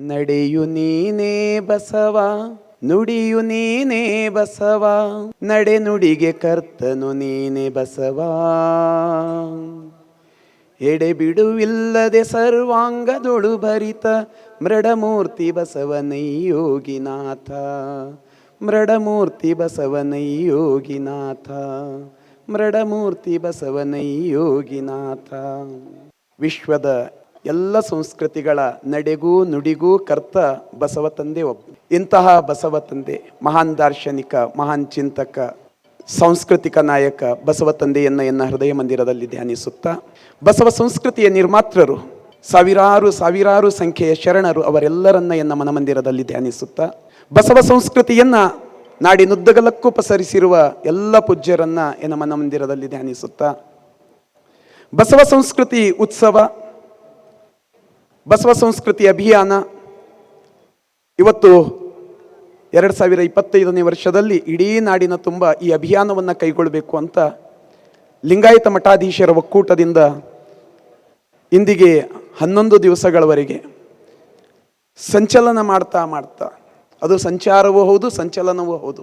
ನಡೆಯು ನೀನೇ ಬಸವ, ನುಡಿಯು ನೀನೇ ಬಸವ, ನಡೆ ನುಡಿಗೆ ಕರ್ತನು ನೀನೇ ಬಸವ. ಎಡೆ ಬಿಡುವಿಲ್ಲದೆ ಸರ್ವಾಂಗದೊಳು ಭರಿತ ಮೃಡಮೂರ್ತಿ ಬಸವನೈ ಯೋಗಿನಾಥ, ಮೃಡಮೂರ್ತಿ ಬಸವನೈ ಯೋಗಿನಾಥ, ಮೃಡಮೂರ್ತಿ ಬಸವನೈ ಯೋಗಿನಾಥ. ವಿಶ್ವದ ಎಲ್ಲ ಸಂಸ್ಕೃತಿಗಳ ನಡೆಗೂ ನುಡಿಗೂ ಕರ್ತ ಬಸವ ತಂದೆ ಒಬ್ಬ. ಇಂತಹ ಬಸವ ತಂದೆ, ಮಹಾನ್ ದಾರ್ಶನಿಕ, ಮಹಾನ್ ಚಿಂತಕ, ಸಾಂಸ್ಕೃತಿಕ ನಾಯಕ ಬಸವ ತಂದೆಯನ್ನ ಎನ್ನ ಹೃದಯ ಮಂದಿರದಲ್ಲಿ ಧ್ಯಾನಿಸುತ್ತಾ, ಬಸವ ಸಂಸ್ಕೃತಿಯ ನಿರ್ಮಾತೃರು, ಸಾವಿರಾರು ಸಾವಿರಾರು ಸಂಖ್ಯೆಯ ಶರಣರು ಅವರೆಲ್ಲರನ್ನ ಎನ್ನ ಮನಮಂದಿರದಲ್ಲಿ ಧ್ಯಾನಿಸುತ್ತಾ, ಬಸವ ಸಂಸ್ಕೃತಿಯನ್ನ ನಾಡಿನುದ್ದಗಲಕ್ಕೂ ಪಸರಿಸಿರುವ ಎಲ್ಲ ಪೂಜ್ಯರನ್ನ ಎನ್ನ ಮನಮಂದಿರದಲ್ಲಿ ಧ್ಯಾನಿಸುತ್ತಾ, ಬಸವ ಸಂಸ್ಕೃತಿ ಉತ್ಸವ ಬಸವ ಸಂಸ್ಕೃತಿ ಅಭಿಯಾನ ಇವತ್ತು ಎರಡು ಸಾವಿರ ಇಪ್ಪತ್ತೈದನೇ ವರ್ಷದಲ್ಲಿ ಇಡೀ ನಾಡಿನ ತುಂಬ ಈ ಅಭಿಯಾನವನ್ನು ಕೈಗೊಳ್ಳಬೇಕು ಅಂತ ಲಿಂಗಾಯತ ಮಠಾಧೀಶರ ಒಕ್ಕೂಟದಿಂದ ಇಂದಿಗೆ ಹನ್ನೊಂದು ದಿವಸಗಳವರೆಗೆ ಸಂಚಲನ ಮಾಡ್ತಾ ಮಾಡ್ತಾ, ಅದು ಸಂಚಾರವೂ ಹೌದು, ಸಂಚಲನವೂ ಹೌದು.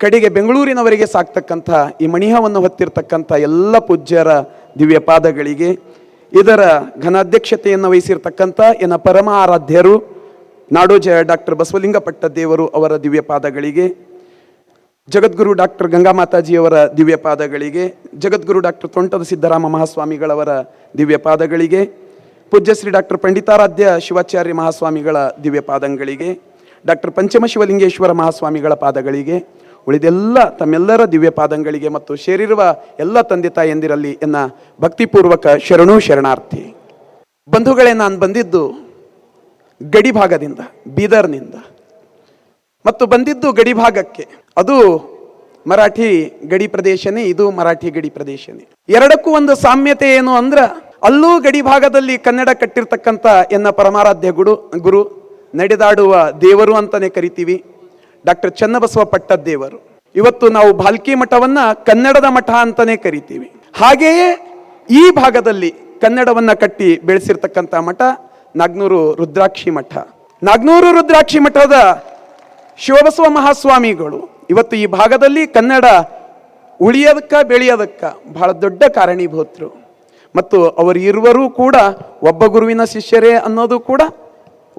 ಕಡೆಗೆ ಬೆಂಗಳೂರಿನವರೆಗೆ ಸಾಕ್ತಕ್ಕಂಥ ಈ ಮಣಿಹವನ್ನು ಹೊತ್ತಿರ್ತಕ್ಕಂಥ ಎಲ್ಲ ಪೂಜ್ಯರ ದಿವ್ಯ ಪಾದಗಳಿಗೆ ಇದರ ಘನಾಧ್ಯಕ್ಷತೆಯನ್ನು ವಹಿಸಿರ್ತಕ್ಕಂಥ ಎನ್ನ ಪರಮ ಆರಾಧ್ಯರು ನಾಡೋಜ ಡಾಕ್ಟರ್ ಬಸವಲಿಂಗ ಪಟ್ಟದೇವರು ಅವರ ದಿವ್ಯ ಪಾದಗಳಿಗೆ, ಜಗದ್ಗುರು ಡಾಕ್ಟರ್ ಗಂಗಾ ಮಾತಾಜಿಯವರ ದಿವ್ಯ ಪಾದಗಳಿಗೆ, ಜಗದ್ಗುರು ಡಾಕ್ಟರ್ ತೊಂಟದ ಸಿದ್ದರಾಮ ಮಹಾಸ್ವಾಮಿಗಳವರ ದಿವ್ಯ ಪಾದಗಳಿಗೆ ಪೂಜ್ಯ ಶ್ರೀ ಡಾಕ್ಟರ್ ಪಂಡಿತಾರಾಧ್ಯ ಶಿವಾಚಾರ್ಯ ಮಹಾಸ್ವಾಮಿಗಳ ದಿವ್ಯ ಪಾದಂಗಳಿಗೆ, ಡಾಕ್ಟರ್ ಪಂಚಮಶಿವಲಿಂಗೇಶ್ವರ ಮಹಾಸ್ವಾಮಿಗಳ ಪಾದಗಳಿಗೆ ಉಳಿದೆಲ್ಲ ತಮ್ಮೆಲ್ಲರ ದಿವ್ಯ ಪಾದಂಗಳಿಗೆ ಮತ್ತು ಸೇರಿರುವ ಎಲ್ಲ ತಂದೆ ತಾಯಿಯಂದಿರಲ್ಲಿ ಎನ್ನ ಭಕ್ತಿಪೂರ್ವಕ ಶರಣು ಶರಣಾರ್ಥಿ. ಬಂಧುಗಳೇ, ನಾನು ಬಂದಿದ್ದು ಗಡಿ ಭಾಗದಿಂದ, ಬೀದರ್ನಿಂದ. ಮತ್ತು ಬಂದಿದ್ದು ಗಡಿ ಭಾಗಕ್ಕೆ. ಅದು ಮರಾಠಿ ಗಡಿ ಪ್ರದೇಶನೇ, ಇದು ಮರಾಠಿ ಗಡಿ ಪ್ರದೇಶನೇ. ಎರಡಕ್ಕೂ ಒಂದು ಸಾಮ್ಯತೆ ಏನು ಅಂದ್ರೆ, ಅಲ್ಲೂ ಗಡಿ ಭಾಗದಲ್ಲಿ ಕನ್ನಡ ಕಟ್ಟಿರ್ತಕ್ಕಂಥ ಎನ್ನ ಪರಮಾರಾಧ್ಯ ಗುರು ಗುರು, ನಡೆದಾಡುವ ದೇವರು ಅಂತಾನೆ ಕರಿತೀವಿ. ಡಾಕ್ಟರ್ ಚನ್ನಬಸವ ಪಟ್ಟದ್ದೇವರು. ಇವತ್ತು ನಾವು ಭಾಲ್ಕಿ ಮಠವನ್ನ ಕನ್ನಡದ ಮಠ ಅಂತಾನೆ ಕರಿತೀವಿ. ಹಾಗೆಯೇ ಈ ಭಾಗದಲ್ಲಿ ಕನ್ನಡವನ್ನ ಕಟ್ಟಿ ಬೆಳೆಸಿರ್ತಕ್ಕಂಥ ಮಠ ನಾಗ್ನೂರು ರುದ್ರಾಕ್ಷಿ ಮಠ. ನಾಗ್ನೂರು ರುದ್ರಾಕ್ಷಿ ಮಠದ ಶಿವಬಸವ ಮಹಾಸ್ವಾಮಿಗಳು ಇವತ್ತು ಈ ಭಾಗದಲ್ಲಿ ಕನ್ನಡ ಉಳಿಯೋದಕ್ಕ ಬೆಳೆಯೋದಕ್ಕ ಬಹಳ ದೊಡ್ಡ ಕಾರಣೀಭೂತರು. ಮತ್ತು ಅವರು ಇರುವರೂ ಕೂಡ ಒಬ್ಬ ಗುರುವಿನ ಶಿಷ್ಯರೇ ಅನ್ನೋದು ಕೂಡ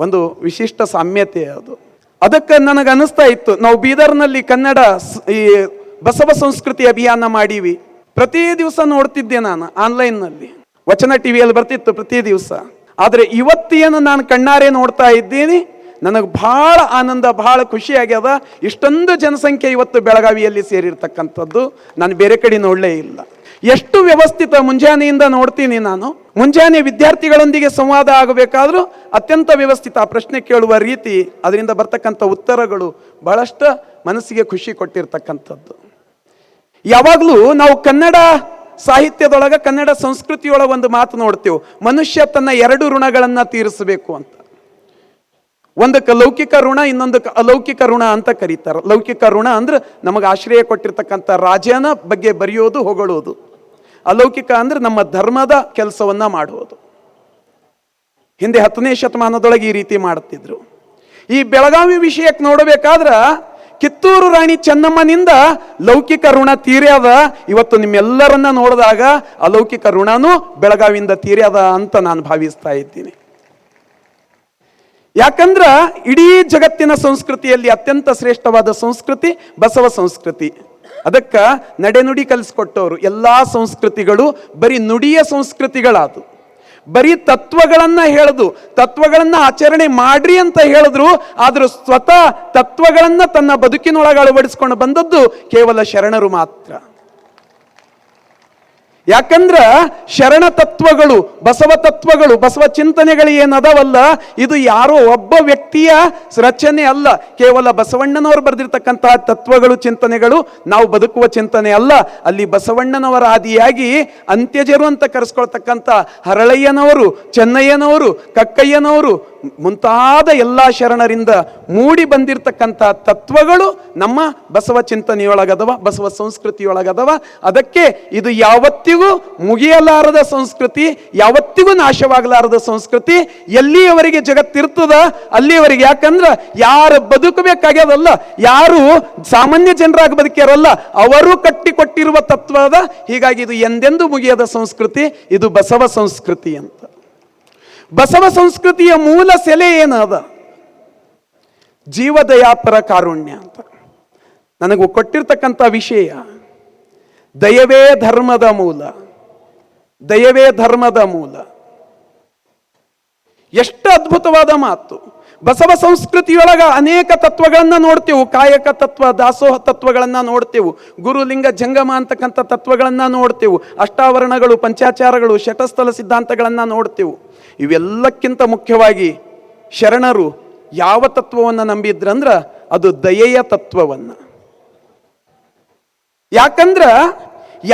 ಒಂದು ವಿಶಿಷ್ಟ ಸಾಮ್ಯತೆ ಅದು. ಅದಕ್ಕೆ ನನಗೆ ಅನಿಸ್ತಾ ಇತ್ತು, ನಾವು ಬೀದರ್ನಲ್ಲಿ ಕನ್ನಡ ಈ ಬಸವ ಸಂಸ್ಕೃತಿ ಅಭಿಯಾನ ಮಾಡೀವಿ. ಪ್ರತಿ ದಿವಸ ನೋಡ್ತಿದ್ದೆ ನಾನು ಆನ್ಲೈನ್ನಲ್ಲಿ. ವಚನ ಟಿವಿಯಲ್ಲಿ ಬರ್ತಿತ್ತು ಪ್ರತಿ ದಿವಸ. ಆದರೆ ಇವತ್ತೇನು ನಾನು ಕಣ್ಣಾರೆ ನೋಡ್ತಾ ಇದ್ದೀನಿ, ನನಗೆ ಭಾಳ ಆನಂದ, ಭಾಳ ಖುಷಿ ಆಗ್ಯದ. ಇಷ್ಟೊಂದು ಜನಸಂಖ್ಯೆ ಇವತ್ತು ಬೆಳಗಾವಿಯಲ್ಲಿ ಸೇರಿರ್ತಕ್ಕಂಥದ್ದು, ನಾನು ಬೇರೆ ಕಡೆ ನೋಡಲೇ ಇಲ್ಲ. ಎಷ್ಟು ವ್ಯವಸ್ಥಿತ ಮುಂಜಾನೆಯಿಂದ ನೋಡ್ತೀನಿ ನಾನು ಮುಂಜಾನೆ ವಿದ್ಯಾರ್ಥಿಗಳೊಂದಿಗೆ ಸಂವಾದ ಆಗಬೇಕಾದರೂ ಅತ್ಯಂತ ವ್ಯವಸ್ಥಿತ ಪ್ರಶ್ನೆ ಕೇಳುವ ರೀತಿ ಅದರಿಂದ ಬರ್ತಕ್ಕಂಥ ಉತ್ತರಗಳು ಬಹಳಷ್ಟು ಮನಸ್ಸಿಗೆ ಖುಷಿ ಕೊಟ್ಟಿರ್ತಕ್ಕಂಥದ್ದು. ಯಾವಾಗಲೂ ನಾವು ಕನ್ನಡ ಸಾಹಿತ್ಯದೊಳಗೆ, ಕನ್ನಡ ಸಂಸ್ಕೃತಿಯೊಳಗೆ ಒಂದು ಮಾತು ನೋಡ್ತೇವೆ, ಮನುಷ್ಯ ತನ್ನ ಎರಡು ಋಣಗಳನ್ನು ತೀರಿಸಬೇಕು ಅಂತ. ಒಂದಕ್ಕೆ ಲೌಕಿಕ ಋಣ ಇನ್ನೊಂದಕ್ಕೆ ಅಲೌಕಿಕ ಋಣ ಅಂತ ಕರೀತಾರೆ. ಲೌಕಿಕ ಋಣ ಅಂದ್ರೆ ನಮಗೆ ಆಶ್ರಯ ಕೊಟ್ಟಿರ್ತಕ್ಕಂಥ ರಾಜನ ಬಗ್ಗೆ ಬರೆಯೋದು, ಹೊಗಳೋದು. ಅಲೌಕಿಕ ಅಂದ್ರೆ ನಮ್ಮ ಧರ್ಮದ ಕೆಲಸವನ್ನ ಮಾಡುವುದು. ಹಿಂದೆ ಹತ್ತನೇ ಶತಮಾನದೊಳಗೆ ಈ ರೀತಿ ಮಾಡುತ್ತಿದ್ರು ಈ ಬೆಳಗಾವಿ ವಿಷಯಕ್ಕೆ ನೋಡಬೇಕಾದ್ರ ಕಿತ್ತೂರು ರಾಣಿ ಚೆನ್ನಮ್ಮನಿಂದ ಲೌಕಿಕ ಋಣ ತೀರ್ಯದ ಇವತ್ತು ನಿಮ್ಮೆಲ್ಲರನ್ನ ನೋಡಿದಾಗ ಅಲೌಕಿಕ ಋಣನೂ ಬೆಳಗಾವಿಯಿಂದ ತೀರ್ಯದ ಅಂತ ನಾನು ಭಾವಿಸ್ತಾ ಇದ್ದೀನಿ. ಯಾಕಂದ್ರ ಇಡೀ ಜಗತ್ತಿನ ಸಂಸ್ಕೃತಿಯಲ್ಲಿ ಅತ್ಯಂತ ಶ್ರೇಷ್ಠವಾದ ಸಂಸ್ಕೃತಿ ಬಸವ ಸಂಸ್ಕೃತಿ. ಅದಕ್ಕ ನಡೆನುಡಿ ಕಲಿಸ್ಕೊಟ್ಟವರು. ಎಲ್ಲಾ ಸಂಸ್ಕೃತಿಗಳು ಬರೀ ನುಡಿಯ ಸಂಸ್ಕೃತಿಗಳಾದವು ಬರೀ ತತ್ವಗಳನ್ನ ಹೇಳಿದು, ತತ್ವಗಳನ್ನ ಆಚರಣೆ ಮಾಡ್ರಿ ಅಂತ ಹೇಳಿದ್ರು, ಆದರೂ ಸ್ವತಃ ತತ್ವಗಳನ್ನು ತನ್ನ ಬದುಕಿನೊಳಗೆ ಅಳವಡಿಸ್ಕೊಂಡು ಬಂದದ್ದು ಕೇವಲ ಶರಣರು ಮಾತ್ರ. ಯಾಕಂದ್ರ ಶರಣ ತತ್ವಗಳು, ಬಸವ ತತ್ವಗಳು, ಬಸವ ಚಿಂತನೆಗಳು ಏನದವಲ್ಲ, ಇದು ಯಾರೋ ಒಬ್ಬ ವ್ಯಕ್ತಿಯ ರಚನೆ ಅಲ್ಲ. ಕೇವಲ ಬಸವಣ್ಣನವರು ಬರೆದಿರ್ತಕ್ಕಂತಹ ತತ್ವಗಳು, ಚಿಂತನೆಗಳು, ನಾವು ಬದುಕುವ ಚಿಂತನೆ ಅಲ್ಲ. ಅಲ್ಲಿ ಬಸವಣ್ಣನವರ ಆದಿಯಾಗಿ ಅಂತ್ಯಜರು ಅಂತ ಕರೆಸ್ಕೊಳ್ತಕ್ಕಂಥ ಹರಳಯ್ಯನವರು, ಚೆನ್ನಯ್ಯನವರು, ಕಕ್ಕಯ್ಯನವರು ಮುಂತಾದ ಎಲ್ಲ ಶರಣರಿಂದ ಮೂಡಿ ಬಂದಿರತಕ್ಕಂಥ ತತ್ವಗಳು ನಮ್ಮ ಬಸವ ಚಿಂತನೆಯೊಳಗದವ, ಬಸವ ಸಂಸ್ಕೃತಿಯೊಳಗದವ. ಅದಕ್ಕೆ ಇದು ಯಾವತ್ತಿಗೂ ಮುಗಿಯಲಾರದ ಸಂಸ್ಕೃತಿ, ಯಾವತ್ತಿಗೂ ನಾಶವಾಗಲಾರದ ಸಂಸ್ಕೃತಿ. ಎಲ್ಲಿಯವರಿಗೆ ಜಗತ್ತಿರ್ತದ, ಅಲ್ಲಿಯವರಿಗೆ ಯಾಕಂದ್ರೆ ಯಾರು ಬದುಕಬೇಕಾಗ್ಯದಲ್ಲ ಯಾರು ಸಾಮಾನ್ಯ ಜನರಾಗಿ ಬದುಕ್ಯಾರಲ್ಲ, ಅವರು ಕಟ್ಟಿಕೊಟ್ಟಿರುವ ತತ್ವದ, ಹೀಗಾಗಿ ಇದು ಎಂದೆಂದೂ ಮುಗಿಯದ ಸಂಸ್ಕೃತಿ, ಇದು ಬಸವ ಸಂಸ್ಕೃತಿ ಅಂತ. ಬಸವ ಸಂಸ್ಕೃತಿಯ ಮೂಲ ಸೆಲೆ ಏನದ? ಜೀವದಯಾಪರ ಕಾರುಣ್ಯ ಅಂತ. ನನಗೂ ಕೊಟ್ಟಿರ್ತಕ್ಕಂಥ ವಿಷಯ, ದಯವೇ ಧರ್ಮದ ಮೂಲ, ದಯವೇ ಧರ್ಮದ ಮೂಲ. ಎಷ್ಟು ಅದ್ಭುತವಾದ ಮಾತು. ಬಸವ ಸಂಸ್ಕೃತಿಯೊಳಗ ಅನೇಕ ತತ್ವಗಳನ್ನ ನೋಡ್ತೇವೆ, ಕಾಯಕ ತತ್ವ, ದಾಸೋಹ ತತ್ವಗಳನ್ನ ನೋಡ್ತೇವೆ, ಗುರುಲಿಂಗ ಜಂಗಮ ಅಂತಕ್ಕಂಥ ತತ್ವಗಳನ್ನ ನೋಡ್ತೇವೆ, ಅಷ್ಟಾವರಣಗಳು, ಪಂಚಾಚಾರಗಳು ಶಟಸ್ಥಲ ಸಿದ್ಧಾಂತಗಳನ್ನು ನೋಡ್ತೇವೆ. ಇವೆಲ್ಲಕ್ಕಿಂತ ಮುಖ್ಯವಾಗಿ ಶರಣರು ಯಾವ ತತ್ವವನ್ನು ನಂಬಿದ್ರಂದ್ರ ಅದು ದಯೆಯ ತತ್ವವನ್ನ. ಯಾಕಂದ್ರ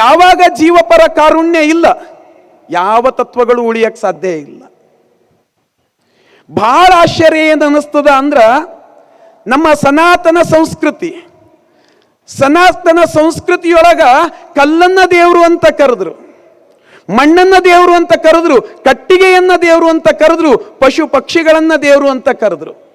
ಯಾವಾಗ ಜೀವಪರ ಕಾರುಣ್ಯ ಇಲ್ಲ, ಯಾವ ತತ್ವಗಳು ಉಳಿಯಕ್ಕೆ ಸಾಧ್ಯ ಇಲ್ಲ. ಬಹಳ ಆಶ್ಚರ್ಯ ಏನು ಅನ್ನಿಸ್ತದ ಅಂದ್ರ ನಮ್ಮ ಸನಾತನ ಸಂಸ್ಕೃತಿ, ಸನಾತನ ಸಂಸ್ಕೃತಿಯೊಳಗ ಕಲ್ಲನ್ನ ದೇವರು ಅಂತ ಕರೆದ್ರು. ಮಣ್ಣನ್ನ ದೇವರು ಅಂತ ಕರೆದ್ರು, ಕಟ್ಟಿಗೆಯನ್ನ ದೇವರು ಅಂತ ಕರೆದ್ರು, ಪಶು ಪಕ್ಷಿಗಳನ್ನ ದೇವರು ಅಂತ ಕರೆದ್ರು.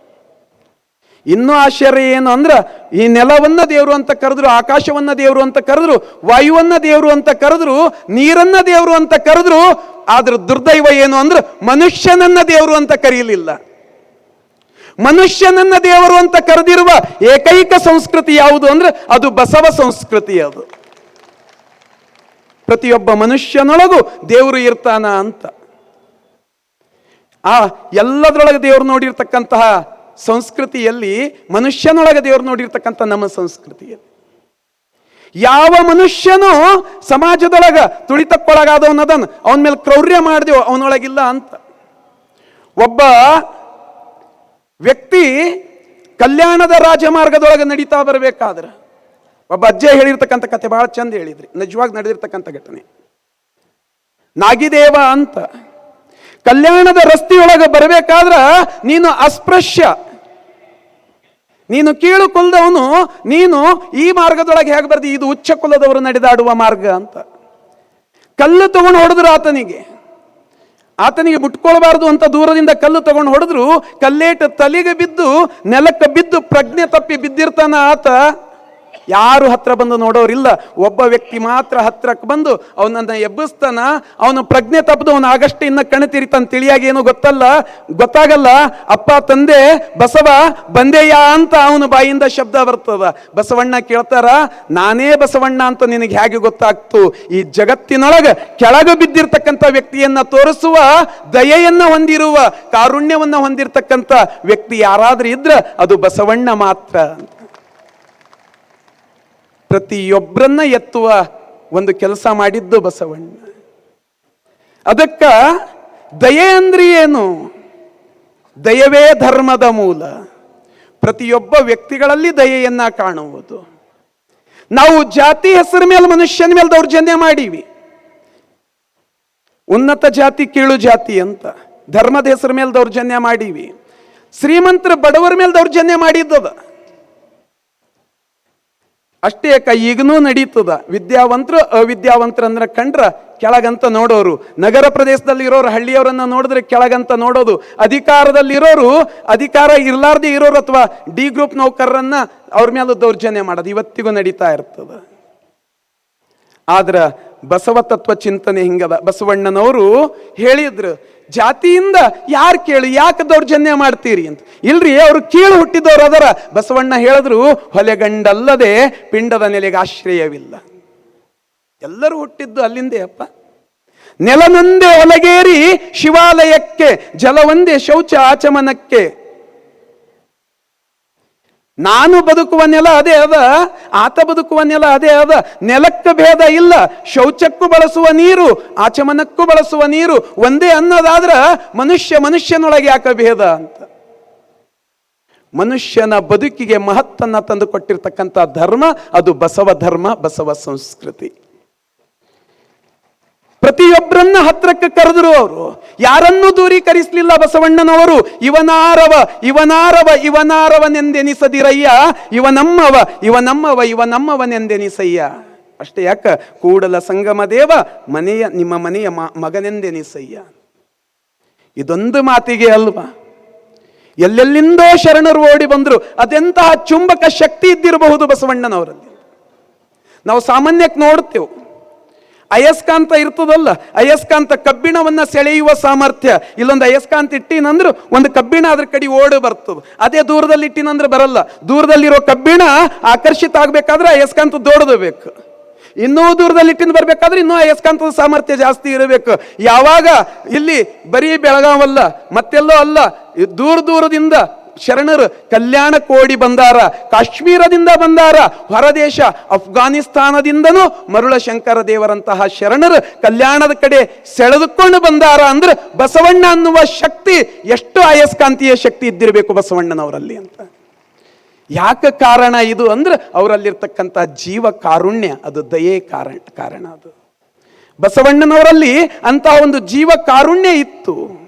ಇನ್ನೂ ಆಶ್ಚರ್ಯ ಏನು ಅಂದ್ರ, ಈ ನೆಲವನ್ನ ದೇವರು ಅಂತ ಕರೆದ್ರು, ಆಕಾಶವನ್ನ ದೇವರು ಅಂತ ಕರೆದ್ರು, ವಾಯುವನ್ನ ದೇವರು ಅಂತ ಕರೆದ್ರು, ನೀರನ್ನ ದೇವರು ಅಂತ ಕರೆದ್ರು, ಆದ್ರ ದುರ್ದೈವ ಏನು ಅಂದ್ರೆ, ಮನುಷ್ಯನನ್ನ ದೇವರು ಅಂತ ಕರೆಯಲಿಲ್ಲ ಮನುಷ್ಯನನ್ನ ದೇವರು ಅಂತ ಕರೆದಿರುವ ಏಕೈಕ ಸಂಸ್ಕೃತಿ ಯಾವುದು ಅಂದ್ರೆ, ಅದು ಬಸವ ಸಂಸ್ಕೃತಿ ಅದು. ಪ್ರತಿಯೊಬ್ಬ ಮನುಷ್ಯನೊಳಗೂ ದೇವರು ಇರ್ತಾನ ಅಂತ. ಆ ಎಲ್ಲದರೊಳಗೆ ದೇವರು ನೋಡಿರ್ತಕ್ಕಂತಹ ಸಂಸ್ಕೃತಿಯಲ್ಲಿ ಮನುಷ್ಯನೊಳಗೆ ದೇವರು ನೋಡಿರ್ತಕ್ಕಂಥ ನಮ್ಮ ಸಂಸ್ಕೃತಿಯಲ್ಲಿ. ಯಾವ ಮನುಷ್ಯನೂ ಸಮಾಜದೊಳಗ ತುಳಿತಕ್ಕೊಳಗಾದವನದನ್, ಅವನ ಮೇಲೆ ಕ್ರೌರ್ಯ ಮಾಡಿದೆವು ಅವನೊಳಗಿಲ್ಲ ಅಂತ. ಒಬ್ಬ ವ್ಯಕ್ತಿ ಕಲ್ಯಾಣದ ರಾಜಮಾರ್ಗದೊಳಗೆ ನಡೀತಾ ಬರಬೇಕಾದ್ರೆ ಒಬ್ಬ ಅಜ್ಜೆ ಹೇಳಿರ್ತಕ್ಕಂಥ ಕತೆ ಬಹಳ ಚಂದ ಹೇಳಿದ್ರಿ. ನಿಜವಾಗಿ ನಡೆದಿರ್ತಕ್ಕಂಥ ಘಟನೆ. ನಾಗಿದೇವ ಅಂತ ಕಲ್ಯಾಣದ ರಸ್ತೆಯೊಳಗೆ ಬರಬೇಕಾದ್ರ ನೀನು ಅಸ್ಪೃಶ್ಯ. ನೀನು ಕೀಳು ಕುಲದವನು ನೀನು ಈ ಮಾರ್ಗದೊಳಗೆ ಹೇಗೆ ಬರ್ದಿ? ಇದು ಉಚ್ಚ ಕುಲದವರು ನಡೆದಾಡುವ ಮಾರ್ಗ ಅಂತ. ಕಲ್ಲು ತಗೊಂಡು ಹೊಡೆದ್ರು ಆತನಿಗೆ. ಆತನಿಗೆ ಮುಟ್ಕೊಳ್ಬಾರ್ದು ಅಂತ ದೂರದಿಂದ ಕಲ್ಲು ತಗೊಂಡು ಹೊಡೆದ್ರು, ಕಲ್ಲೇಟು ತಲೆಗೆ ಬಿದ್ದು, ನೆಲಕ್ಕೆ ಬಿದ್ದು ಪ್ರಜ್ಞೆ ತಪ್ಪಿ ಬಿದ್ದಿರ್ತಾನ ಆತ. ಯಾರು ಹತ್ರ ಬಂದು ನೋಡೋರಿಲ್ಲ. ಒಬ್ಬ ವ್ಯಕ್ತಿ ಮಾತ್ರ ಹತ್ರಕ್ಕೆ ಬಂದು ಅವನನ್ನು ಎಬ್ಬಿಸ್ತಾನ, ಅವನು ಪ್ರಜ್ಞೆ ತಪ್ಪದು ಅವನು ಆಗಷ್ಟೇ ಇನ್ನ ಕಣ ತಿರಿತಾನ ತಿಳಿಯಾಗಿ ಏನು ಗೊತ್ತಲ್ಲ. ಗೊತ್ತಾಗಲ್ಲ. ಅಪ್ಪ, ತಂದೆ, ಬಸವ ಬಂದೆಯಾ ಅಂತ ಅವನ ಬಾಯಿಂದ ಶಬ್ದ ಬರ್ತದ. ಬಸವಣ್ಣ ಕೇಳ್ತಾರ, ನಾನೇ ಬಸವಣ್ಣ ಅಂತ ನಿನಗೆ ಹೇಗೆ ಗೊತ್ತಾಗ್ತು? ಈ ಜಗತ್ತಿನೊಳಗೆ ಕೆಳಗೆ ಬಿದ್ದಿರ್ತಕ್ಕಂಥ ವ್ಯಕ್ತಿಯನ್ನ ತೋರಿಸುವ ದಯೆಯನ್ನ ಹೊಂದಿರುವ, ಕಾರುಣ್ಯವನ್ನ ಹೊಂದಿರತಕ್ಕಂಥ ವ್ಯಕ್ತಿ ಯಾರಾದ್ರೂ ಇದ್ರ ಅದು ಬಸವಣ್ಣ ಮಾತ್ರ. ಅಂತ ಪ್ರತಿಯೊಬ್ಬರನ್ನ ಎತ್ತುವ ಒಂದು ಕೆಲಸ ಮಾಡಿದ್ದು ಬಸವಣ್ಣ. ಅದಕ್ಕ ದಯೆ ಅಂದ್ರೆ ಏನು? ದಯವೇ ಧರ್ಮದ ಮೂಲ. ಪ್ರತಿಯೊಬ್ಬ ವ್ಯಕ್ತಿಗಳಲ್ಲಿ ದಯೆಯನ್ನ ಕಾಣುವುದು. ನಾವು ಜಾತಿ ಹೆಸರ ಮೇಲೆ, ಮನುಷ್ಯನ ಮೇಲೆ ದೌರ್ಜನ್ಯ ಮಾಡೀವಿ. ಉನ್ನತ ಜಾತಿ, ಕೀಳು ಜಾತಿ ಅಂತ. ಧರ್ಮದ ಹೆಸರ ಮೇಲೆ ದೌರ್ಜನ್ಯ ಮಾಡೀವಿ. ಶ್ರೀಮಂತರ ಬಡವರ ಮೇಲೆ ದೌರ್ಜನ್ಯ ಮಾಡಿದ್ದದ. ಅಷ್ಟೇ ಅಕ್ಕ, ಈಗನೂ ನಡೀತದ. ವಿದ್ಯಾವಂತರು ಅಂದ್ರೆ ಕಂಡ್ರ ಕೆಳಗಂತ ನೋಡೋರು. ನಗರ ಪ್ರದೇಶದಲ್ಲಿ ಇರೋರು ಹಳ್ಳಿಯವರನ್ನ ನೋಡಿದ್ರೆ ಕೆಳಗಂತ ನೋಡೋದು. ಅಧಿಕಾರದಲ್ಲಿರೋರು, ಅಧಿಕಾರ ಇರ್ಲಾರ್ದೆ ಇರೋರು ಅಥವಾ ಡಿ ಗ್ರೂಪ್ ನೌಕರರನ್ನ ಅವ್ರ ಮೇಲೆ ದೌರ್ಜನ್ಯ ಮಾಡೋದು. ಇವತ್ತಿಗೂ ನಡೀತಾ ಇರ್ತದ. ಆದ್ರ ಬಸವ ತತ್ವ ಚಿಂತನೆ ಹಿಂಗದ? ಬಸವಣ್ಣನವರು ಹೇಳಿದ್ರು, ಜಾತಿಯಿಂದ ಯಾರು ಕೇಳಿ, ಯಾಕೆ ದೌರ್ಜನ್ಯ ಮಾಡ್ತೀರಿ ಅಂತ. ಇಲ್ರಿ, ಅವರು ಕೀಳು ಹುಟ್ಟಿದವರು ಅದರ. ಬಸವಣ್ಣ ಹೇಳಿದ್ರು ಹೊಲೆಗಂಡಲ್ಲದೆ ಪಿಂಡದ ನೆಲೆಗೆ ಆಶ್ರಯವಿಲ್ಲ. ಎಲ್ಲರೂ ಹುಟ್ಟಿದ್ದು ಅಲ್ಲಿಂದೇ ಅಪ್ಪ. ನೆಲನೊಂದೇ ಒಲಗೇರಿ ಶಿವಾಲಯಕ್ಕೆ, ಜಲವೊಂದೇ ಶೌಚ ಆಚಮನಕ್ಕೆ ನಾನು ಬದುಕುವ ನೆಲ ಅದೇ ಅದ, ಆತ ಬದುಕುವ ನೆಲ ಅದೇ ಅದ. ನೆಲಕ್ಕೆ ಭೇದ ಇಲ್ಲ, ಶೌಚಕ್ಕೂ ಬಳಸುವ ನೀರು, ಆಚಮನಕ್ಕೂ ಬಳಸುವ ನೀರು, ಒಂದೇ ಅನ್ನೋದಾದ್ರ ಮನುಷ್ಯ ಮನುಷ್ಯನೊಳಗೆ ಯಾಕೆ ಭೇದ ಅಂತ. ಮನುಷ್ಯನ ಬದುಕಿಗೆ ಮಹತ್ತನ್ನ ತಂದು ಕೊಟ್ಟಿರ್ತಕ್ಕಂಥ ಧರ್ಮ, ಅದು ಬಸವ ಧರ್ಮ, ಬಸವ ಸಂಸ್ಕೃತಿ. ಪ್ರತಿಯೊಬ್ಬರನ್ನ ಹತ್ರಕ್ಕೆ ಕರೆದ್ರು ಅವರು. ಯಾರನ್ನೂ ದೂರೀಕರಿಸಲಿಲ್ಲ ಬಸವಣ್ಣನವರು. ಇವನಾರವ ಇವನಾರವ, ಇವನಾರವನೆಂದೆನಿಸದಿರಯ್ಯ. ಇವ ನಮ್ಮವ ಇವ ನಮ್ಮವ ಇವ ನಮ್ಮವನೆಂದೆನಿಸಯ್ಯ ಅಷ್ಟೇ ಯಾಕ? ಕೂಡಲ ಸಂಗಮ ದೇವ ಮನೆಯ, ನಿಮ್ಮ ಮನೆಯ ಮಗನೆಂದೆನಿಸಯ್ಯ. ಇದೊಂದು ಮಾತಿಗೆ ಅಲ್ವಾ? ಎಲ್ಲೆಲ್ಲಿಂದೋ ಶರಣರು ಓಡಿ ಬಂದರು. ಅದೆಂತಹ ಚುಂಬಕ ಶಕ್ತಿ ಇದ್ದಿರಬಹುದು ಬಸವಣ್ಣನವರಲ್ಲಿ. ನಾವು ಸಾಮಾನ್ಯಕ್ಕೆ ನೋಡ್ತೇವೆ. ಅಯಸ್ಕಾಂತ ಇರ್ತದಲ್ಲ, ಅಯಸ್ಕಾಂತ ಕಬ್ಬಿಣವನ್ನು ಸೆಳೆಯುವ ಸಾಮರ್ಥ್ಯ. ಇಲ್ಲೊಂದು ಅಯಸ್ಕಾಂತ ಇಟ್ಟಿನಂದ್ರೆ ಒಂದು ಕಬ್ಬಿಣ ಅದ್ರ ಕಡೆ ಓಡಿ ಬರ್ತದೆ. ಅದೇ ದೂರದಲ್ಲಿ ಇಟ್ಟಿನಂದ್ರೆ ಬರಲ್ಲ. ದೂರದಲ್ಲಿರೋ ಕಬ್ಬಿಣ ಆಕರ್ಷಿತ ಆಗ್ಬೇಕಾದ್ರೆ ಅಯಸ್ಕಾಂತ ದೊಡ್ಡದಬೇಕು ಇನ್ನೂ ದೂರದಲ್ಲಿ ಇಟ್ಟಿಂದ ಬರಬೇಕಾದ್ರೆ ಇನ್ನೂ ಅಯಸ್ಕಾಂತದ ಸಾಮರ್ಥ್ಯ ಜಾಸ್ತಿ ಇರಬೇಕು. ಯಾವಾಗ? ಇಲ್ಲಿ ಬರೀ ಬೆಳಗಾವಲ್ಲ ಮತ್ತೆಲ್ಲೋ ಅಲ್ಲ, ದೂರ ದೂರದಿಂದ ಶರಣರು, ಕಲ್ಯಾಣ ಕೋಡಿ ಬಂದಾರ, ಕಾಶ್ಮೀರದಿಂದ ಬಂದಾರ, ಹೊರದೇಶ, ಅಫ್ಘಾನಿಸ್ತಾನದಿಂದನೂ ಮರುಳ ಶಂಕರ ದೇವರಂತಹ ಶರಣರು ಕಲ್ಯಾಣದ ಕಡೆ ಸೆಳೆದುಕೊಂಡು ಬಂದಾರ ಅಂದ್ರೆ ಬಸವಣ್ಣ ಅನ್ನುವ ಶಕ್ತಿ ಎಷ್ಟು ಅಯಸ್ಕಾಂತೀಯ ಶಕ್ತಿ ಇದ್ದಿರಬೇಕು ಬಸವಣ್ಣನವರಲ್ಲಿ ಅಂತ. ಯಾಕೆ ಕಾರಣ ಇದು ಅಂದ್ರೆ ಅವರಲ್ಲಿರ್ತಕ್ಕಂಥ ಜೀವ ಕಾರುಣ್ಯ, ಅದು ದಯೆ ಕಾರಣ ಕಾರಣ ಅದು. ಬಸವಣ್ಣನವರಲ್ಲಿ ಅಂತಹ ಒಂದು ಜೀವ ಕಾರುಣ್ಯ ಇತ್ತು.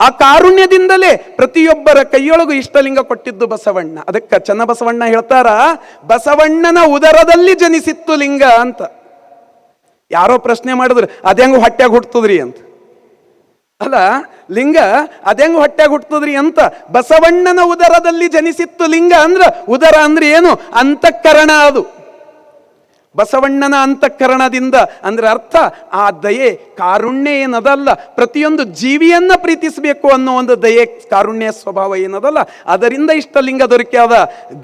ಆ ಕಾರುಣ್ಯದಿಂದಲೇ ಪ್ರತಿಯೊಬ್ಬರ ಕೈಯೊಳಗು ಇಷ್ಟಲಿಂಗ ಕೊಟ್ಟಿದ್ದು ಬಸವಣ್ಣ. ಅದಕ್ಕೆ ಚನ್ನಬಸವಣ್ಣ ಹೇಳ್ತಾರ, ಬಸವಣ್ಣನ ಉದರದಲ್ಲಿ ಜನಿಸಿತ್ತು ಲಿಂಗ ಅಂತ. ಯಾರೋ ಪ್ರಶ್ನೆ ಮಾಡಿದ್ರು ಅದೆಂಗ ಹೊಟ್ಟೆಗೆ ಹುಟ್ಟುದ್ರಿ ಅಂತ. ಅಲ್ಲ, ಲಿಂಗ ಅದೆಂಗ ಹೊಟ್ಟೆಗೆ ಹುಟ್ಟುದ್ರಿ ಅಂತ. ಬಸವಣ್ಣನ ಉದರದಲ್ಲಿ ಜನಿಸಿತ್ತು ಲಿಂಗ ಅಂದ್ರ, ಉದರ ಅಂದ್ರೆ ಏನು? ಅಂತಃಕರಣ ಅದು. ಬಸವಣ್ಣನ ಅಂತಃಕರಣದಿಂದ, ಅಂದರೆ ಅರ್ಥ, ಆ ದಯೆ ಕಾರುಣ್ಯ ಏನದಲ್ಲ, ಪ್ರತಿಯೊಂದು ಜೀವಿಯನ್ನ ಪ್ರೀತಿಸಬೇಕು ಅನ್ನೋ ಒಂದು ದಯೆ ಕಾರುಣ್ಯ ಸ್ವಭಾವ ಏನದಲ್ಲ, ಅದರಿಂದ ಇಷ್ಟಲಿಂಗ ದೊರಕ್ಯಾದ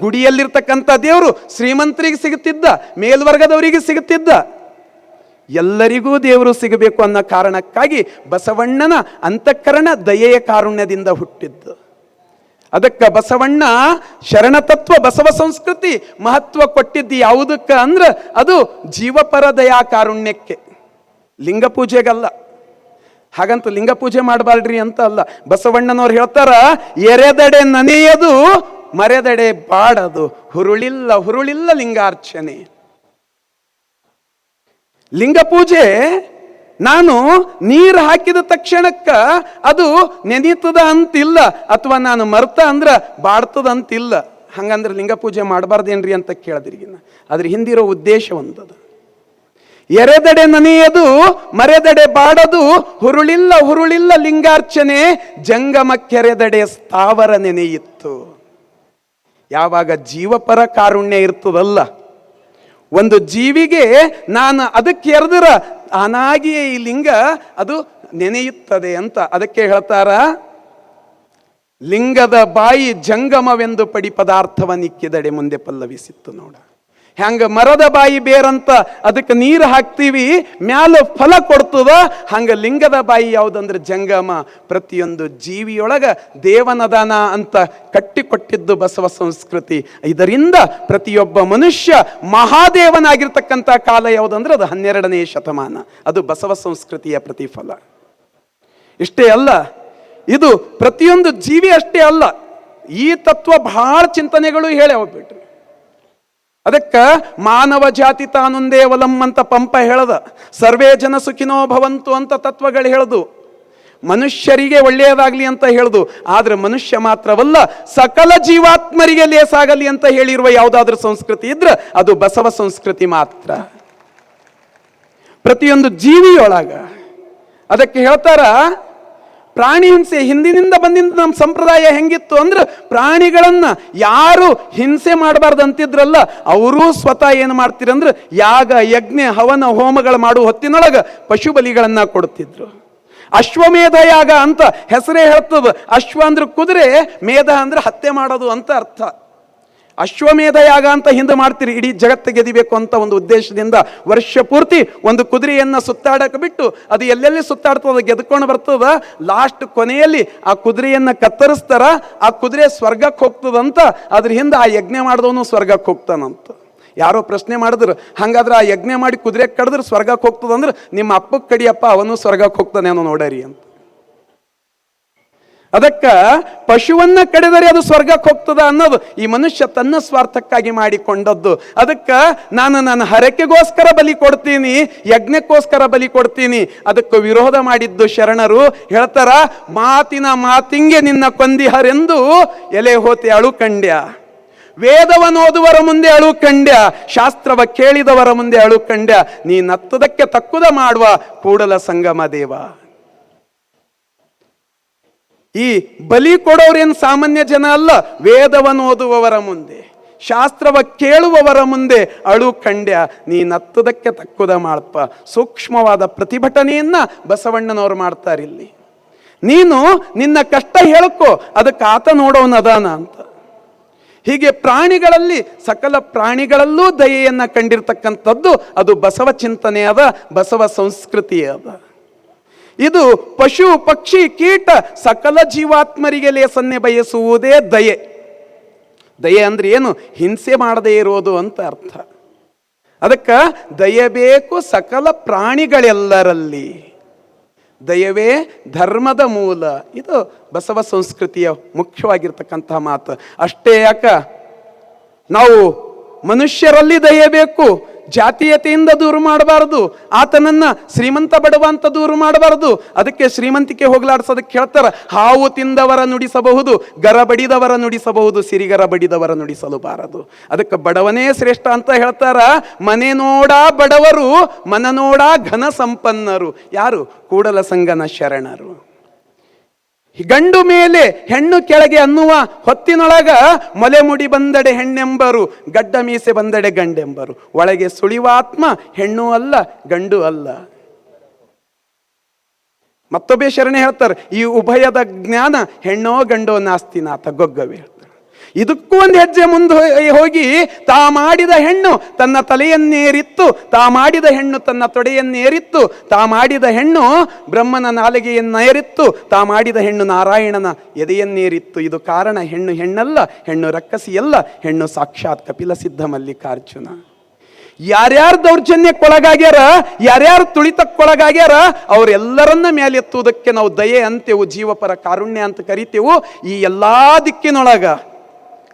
ಗುಡಿಯಲ್ಲಿರ್ತಕ್ಕಂಥ ದೇವರು ಶ್ರೀಮಂತರಿಗೆ ಸಿಗುತ್ತಿದ್ದ, ಮೇಲ್ವರ್ಗದವರಿಗೆ ಸಿಗುತ್ತಿದ್ದ, ಎಲ್ಲರಿಗೂ ದೇವರು ಸಿಗಬೇಕು ಅನ್ನೋ ಕಾರಣಕ್ಕಾಗಿ ಬಸವಣ್ಣನ ಅಂತಃಕರಣ ದಯೆಯ ಕಾರುಣ್ಯದಿಂದ ಹುಟ್ಟಿದ್ದು. ಅದಕ್ಕೆ ಬಸವಣ್ಣ ಶರಣತತ್ವ ಬಸವ ಸಂಸ್ಕೃತಿ ಮಹತ್ವ ಕೊಟ್ಟಿದ್ದು ಯಾವುದಕ್ಕ ಅಂದ್ರೆ ಅದು ಜೀವಪರ ದಯಾ ಕಾರುಣ್ಯಕ್ಕೆ. ಲಿಂಗ ಪೂಜೆಗಲ್ಲ. ಹಾಗಂತ ಲಿಂಗ ಪೂಜೆ ಮಾಡಬಾರ್ಡ್ರಿ ಅಂತ ಅಲ್ಲ. ಬಸವಣ್ಣನವ್ರು ಹೇಳ್ತಾರ, ಎರೆದಡೆ ನನೆಯದು, ಮರೆದಡೆ ಬಾಡದು. ಹುರುಳಿಲ್ಲ ಹುರುಳಿಲ್ಲ ಲಿಂಗಾರ್ಚನೆ. ಲಿಂಗ ಪೂಜೆ ನಾನು ನೀರು ಹಾಕಿದ ತಕ್ಷಣಕ್ಕ ಅದು ನೆನೀತದ ಅಂತಿಲ್ಲ, ಅಥವಾ ನಾನು ಮರ್ತ ಅಂದ್ರ ಬಾಡ್ತದ ಅಂತಿಲ್ಲ. ಹಂಗಂದ್ರೆ ಲಿಂಗ ಪೂಜೆ ಮಾಡಬಾರ್ದೇನ್ರಿ ಅಂತ ಕೇಳಿದ್ರಿಗಿನ ಅದ್ರ ಹಿಂದಿರೋ ಉದ್ದೇಶ ಒಂದದ. ಎರೆದಡೆ ನನೆಯದು, ಮರೆದಡೆ ಬಾಡದು, ಹುರುಳಿಲ್ಲ ಹುರುಳಿಲ್ಲ ಲಿಂಗಾರ್ಚನೆ, ಜಂಗಮ ಕೆರೆದಡೆ ಸ್ಥಾವರ ನೆನೆಯಿತ್ತು. ಯಾವಾಗ ಜೀವಪರ ಕಾರುಣ್ಯ ಇರ್ತದಲ್ಲ ಒಂದು ಜೀವಿಗೆ ನಾನು ಅದಕ್ಕೆ ಎರೆದ್ರ ಅನಾಗಿಯೇ ಈ ಲಿಂಗ ಅದು ನೆನೆಯುತ್ತದೆ ಅಂತ ಅದಕ್ಕೆ ಹೇಳ್ತಾರ? ಲಿಂಗದ ಬಾಯಿ ಜಂಗಮವೆಂದು ಪಡಿ ಪದಾರ್ಥವನ್ನಿಕ್ಕಿದಡೆ ಮುಂದೆ ಪಲ್ಲವಿಸಿತ್ತು ನೋಡ. ಹ್ಯಾಂಗ ಮರದ ಬಾಯಿ ಬೇರಂತ ಅದಕ್ಕೆ ನೀರು ಹಾಕ್ತೀವಿ, ಮ್ಯಾಲ ಫಲ ಕೊಡ್ತದ. ಹಂಗ ಲಿಂಗದ ಬಾಯಿ ಯಾವುದಂದ್ರೆ ಜಂಗಮ. ಪ್ರತಿಯೊಂದು ಜೀವಿಯೊಳಗ ದೇವನದಾನ ಅಂತ ಕಟ್ಟಿಕೊಟ್ಟಿದ್ದು ಬಸವ ಸಂಸ್ಕೃತಿ. ಇದರಿಂದ ಪ್ರತಿಯೊಬ್ಬ ಮನುಷ್ಯ ಮಹಾದೇವನಾಗಿರ್ತಕ್ಕಂಥ ಕಾಲ ಯಾವುದಂದ್ರೆ ಅದು ಹನ್ನೆರಡನೇ ಶತಮಾನ. ಅದು ಬಸವ ಸಂಸ್ಕೃತಿಯ ಪ್ರತಿಫಲ. ಇಷ್ಟೇ ಅಲ್ಲ, ಇದು ಪ್ರತಿಯೊಂದು ಜೀವಿ ಅಷ್ಟೇ ಅಲ್ಲ. ಈ ತತ್ವ ಬಹಳ ಚಿಂತನೆಗಳು ಹೇಳಿ ಹೋಗ್ಬಿಟ್ರಿ. ಅದಕ್ಕ ಮಾನವ ಜಾತಿ ತಾನೊಂದೇ ಅವಲಂ ಅಂತ ಪಂಪ ಹೇಳದ. ಸರ್ವೇ ಜನ ಸುಖಿನೋ ಭವಂತು ಅಂತ ತತ್ವಗಳು ಹೇಳದು. ಮನುಷ್ಯರಿಗೆ ಒಳ್ಳೆಯದಾಗಲಿ ಅಂತ ಹೇಳ್ದು. ಆದರೆ ಮನುಷ್ಯ ಮಾತ್ರವಲ್ಲ, ಸಕಲ ಜೀವಾತ್ಮರಿಗೆ ಲೇಸಾಗಲಿ ಅಂತ ಹೇಳಿರುವ ಯಾವುದಾದ್ರೂ ಸಂಸ್ಕೃತಿ ಇದ್ರೆ ಅದು ಬಸವ ಸಂಸ್ಕೃತಿ ಮಾತ್ರ. ಪ್ರತಿಯೊಂದು ಜೀವಿಯೊಳಗ ಅದಕ್ಕೆ ಹೇಳ್ತಾರ ಪ್ರಾಣಿ ಹಿಂಸೆ ಹಿಂದಿನಿಂದ ಬಂದಿಂದ ನಮ್ಮ ಸಂಪ್ರದಾಯ ಹೆಂಗಿತ್ತು ಅಂದ್ರೆ ಪ್ರಾಣಿಗಳನ್ನ ಯಾರು ಹಿಂಸೆ ಮಾಡಬಾರ್ದು ಅಂತಿದ್ರಲ್ಲ ಅವರೂ ಸ್ವತಃ ಏನು ಮಾಡ್ತೀರಂದ್ರೆ ಯಾಗ, ಯಜ್ಞ, ಹವನ, ಹೋಮಗಳು ಮಾಡುವ ಹೊತ್ತಿನೊಳಗ ಪಶು ಬಲಿಗಳನ್ನ ಕೊಡುತ್ತಿದ್ರು. ಅಶ್ವಮೇಧ ಯಾಗ ಅಂತ ಹೆಸರೇ ಹೇಳ್ತದ. ಅಶ್ವ ಅಂದ್ರೆ ಕುದುರೆ, ಮೇಧ ಅಂದ್ರೆ ಹತ್ಯೆ ಮಾಡೋದು ಅಂತ ಅರ್ಥ. ಅಶ್ವಮೇಧ ಯಾಗ ಅಂತ ಹಿಂದೆ ಮಾಡ್ತೀರಿ, ಇಡೀ ಜಗತ್ತು ಗೆದಿಬೇಕು ಅಂತ ಒಂದು ಉದ್ದೇಶದಿಂದ ವರ್ಷ ಪೂರ್ತಿ ಒಂದು ಕುದುರೆಯನ್ನು ಸುತ್ತಾಡಕ್ಕೆ ಬಿಟ್ಟು ಅದು ಎಲ್ಲೆಲ್ಲಿ ಸುತ್ತಾಡ್ತದ ಗೆದ್ಕೊಂಡು ಬರ್ತದ? ಲಾಸ್ಟ್ ಕೊನೆಯಲ್ಲಿ ಆ ಕುದುರೆಯನ್ನು ಕತ್ತರಿಸ್ತಾರ, ಆ ಕುದುರೆ ಸ್ವರ್ಗಕ್ಕೆ ಹೋಗ್ತದಂತ, ಅದ್ರ ಹಿಂದೆ ಆ ಯಜ್ಞ ಮಾಡಿದವನು ಸ್ವರ್ಗಕ್ಕೆ ಹೋಗ್ತಾನಂತ. ಯಾರೋ ಪ್ರಶ್ನೆ ಮಾಡಿದ್ರು, ಹಂಗಾದ್ರೆ ಆ ಯಜ್ಞ ಮಾಡಿ ಕುದುರೆ ಕಡಿದ್ರೆ ಸ್ವರ್ಗಕ್ಕೆ ಹೋಗ್ತದಂದ್ರೆ ನಿಮ್ಮ ಅಪ್ಪಕ್ಕೆ ಕಡಿಯಪ್ಪ, ಅವನು ಸ್ವರ್ಗಕ್ಕೆ ಹೋಗ್ತಾನೆ ಅನ್ನೋ ನೋಡರಿ ಅಂತ. ಅದಕ್ಕ ಪಶುವನ್ನ ಕಡಿದರೆ ಅದು ಸ್ವರ್ಗಕ್ಕೆ ಹೋಗ್ತದ ಅನ್ನೋದು. ಈ ಮನುಷ್ಯ ತನ್ನ ಸ್ವಾರ್ಥಕ್ಕಾಗಿ ಮಾಡಿಕೊಂಡದ್ದು. ಅದಕ್ಕ ನಾನು ನನ್ನ ಹರಕೆಗೋಸ್ಕರ ಬಲಿ ಕೊಡ್ತೀನಿ, ಯಜ್ಞಕ್ಕೋಸ್ಕರ ಬಲಿ ಕೊಡ್ತೀನಿ. ಅದಕ್ಕೆ ವಿರೋಧ ಮಾಡಿದ್ದು ಶರಣರು ಹೇಳ್ತಾರ, ಮಾತಿನ ಮಾತಿಂಗೆ ನಿನ್ನ ಕೊಂದಿಹರೆಂದು ಎಲೆ ಹೋತಿ ಅಳು ಕಂಡ್ಯ ವೇದವನ್ನು ಓದುವರ ಮುಂದೆ ಅಳು ಕಂಡ್ಯ ಶಾಸ್ತ್ರವ ಕೇಳಿದವರ ಮುಂದೆ ಅಳು ಕಂಡ್ಯ ನೀ ನತ್ತದಕ್ಕೆ ತಕ್ಕುದ ಮಾಡುವ ಕೂಡಲ ಸಂಗಮ ದೇವ. ಈ ಬಲಿ ಕೊಡೋರೇನು ಸಾಮಾನ್ಯ ಜನ ಅಲ್ಲ? ವೇದವನ್ನು ಓದುವವರ ಮುಂದೆ, ಶಾಸ್ತ್ರವ ಕೇಳುವವರ ಮುಂದೆ ಅಳು ಖಂಡ್ಯ ನೀನತ್ತದಕ್ಕೆ ತಕ್ಕುದ ಮಾಡಪ್ಪ ಸೂಕ್ಷ್ಮವಾದ ಪ್ರತಿಭಟನೆಯನ್ನ ಬಸವಣ್ಣನವರು ಮಾಡ್ತಾರಿಲ್ಲಿ ನೀನು ನಿನ್ನ ಕಷ್ಟ ಹೇಳ್ಕೋ, ಅದಕ್ಕೆ ಆತ ನೋಡೋನದಾನ ಅಂತ. ಹೀಗೆ ಪ್ರಾಣಿಗಳಲ್ಲಿ, ಸಕಲ ಪ್ರಾಣಿಗಳಲ್ಲೂ ದಯೆಯನ್ನ ಕಂಡಿರ್ತಕ್ಕಂಥದ್ದು ಅದು ಬಸವ ಚಿಂತನೆ ಅದ, ಬಸವ ಸಂಸ್ಕೃತಿ ಅದ. ಇದು ಪಶು, ಪಕ್ಷಿ, ಕೀಟ, ಸಕಲ ಜೀವಾತ್ಮರಿಗೆ ಲೇಸನ್ನೇ ಬಯಸುವುದೇ ದಯೆ. ದಯೆ ಅಂದ್ರೆ ಏನು? ಹಿಂಸೆ ಮಾಡದೇ ಇರೋದು ಅಂತ ಅರ್ಥ. ಅದಕ್ಕೆ ದಯಬೇಕು ಸಕಲ ಪ್ರಾಣಿಗಳೆಲ್ಲರಲ್ಲಿ. ದಯವೇ ಧರ್ಮದ ಮೂಲ. ಇದು ಬಸವ ಸಂಸ್ಕೃತಿಯ ಮುಖ್ಯವಾಗಿರ್ತಕ್ಕಂತಹ ಮಾತು. ಅಷ್ಟೇ ಯಾಕ? ನಾವು ಮನುಷ್ಯರಲ್ಲಿ ದಯೆ ಬೇಕು ಜಾತೀಯತೆಯಿಂದ ದೂರು ಮಾಡಬಾರದು. ಆತನನ್ನ ಶ್ರೀಮಂತ ಬಡವ ಅಂತ ದೂರು ಮಾಡಬಾರದು. ಅದಕ್ಕೆ ಶ್ರೀಮಂತಿಕೆ ಹೋಗ್ಲಾಡ್ಸೋದಕ್ಕೆ ಹೇಳ್ತಾರ ಹಾವು ತಿಂದವರ ನುಡಿಸಬಹುದು, ಗರ ಬಡಿದವರ ನುಡಿಸಬಹುದು, ಸಿರಿಗರ ಬಡಿದವರ ನುಡಿಸಲು ಬಾರದು. ಅದಕ್ಕೆ ಬಡವನೇ ಶ್ರೇಷ್ಠ ಅಂತ ಹೇಳ್ತಾರ. ಮನೆ ನೋಡ ಬಡವರು, ಮನ ನೋಡ ಘನ ಸಂಪನ್ನರು. ಯಾರು? ಕೂಡಲ ಸಂಗನ ಶರಣರು. ಗಂಡು ಮೇಲೆ ಹೆಣ್ಣು ಕೆಳಗೆ ಅನ್ನುವ ಹೊತ್ತಿನೊಳಗ ಮೊಲೆ ಮುಡಿ ಬಂದಡೆ ಹೆಣ್ಣೆಂಬರು, ಗಡ್ಡ ಮೀಸೆ ಬಂದಡೆ ಗಂಡೆಂಬರು. ಒಳಗೆ ಸುಳಿವ ಆತ್ಮ ಹೆಣ್ಣು ಅಲ್ಲ, ಗಂಡು ಅಲ್ಲ. ಮತ್ತೊಬ್ಬ ಶರಣೆ ಹೇಳ್ತಾರೆ, ಈ ಉಭಯದ ಜ್ಞಾನ ಹೆಣ್ಣೋ ಗಂಡೋ ನಾಸ್ತಿನಾಥ ಗೊಗ್ಗವೇ. ಇದಕ್ಕೂ ಒಂದು ಹೆಜ್ಜೆ ಮುಂದೆ ಹೋಗಿ, ತಾ ಮಾಡಿದ ಹೆಣ್ಣು ತನ್ನ ತಲೆಯನ್ನೇರಿತ್ತು, ತಾ ಮಾಡಿದ ಹೆಣ್ಣು ತನ್ನ ತೊಡೆಯನ್ನೇರಿತ್ತು, ತಾ ಮಾಡಿದ ಹೆಣ್ಣು ಬ್ರಹ್ಮನ ನಾಲಿಗೆಯನ್ನೇರಿತ್ತು, ತಾ ಮಾಡಿದ ಹೆಣ್ಣು ನಾರಾಯಣನ ಎದೆಯನ್ನೇರಿತ್ತು. ಇದು ಕಾರಣ, ಹೆಣ್ಣು ಹೆಣ್ಣಲ್ಲ, ಹೆಣ್ಣು ರಕ್ಕಸಿಯಲ್ಲ, ಹೆಣ್ಣು ಸಾಕ್ಷಾತ್ ಕಪಿಲ ಸಿದ್ಧ ಮಲ್ಲಿಕಾರ್ಜುನ. ಯಾರ್ಯಾರು ದೌರ್ಜನ್ಯಕ್ಕೊಳಗಾಗ್ಯಾರ, ಯಾರ್ಯಾರು ತುಳಿತಕ್ಕೊಳಗಾಗ್ಯಾರ, ಅವರೆಲ್ಲರನ್ನ ಮೇಲೆತ್ತುವುದಕ್ಕೆ ನಾವು ದಯೆ ಅಂತೆವು, ಜೀವಪರ ಕಾರುಣ್ಯ ಅಂತ ಕರಿತೇವು, ಈ ಎಲ್ಲಾ ದಿಕ್ಕಿನೊಳಗ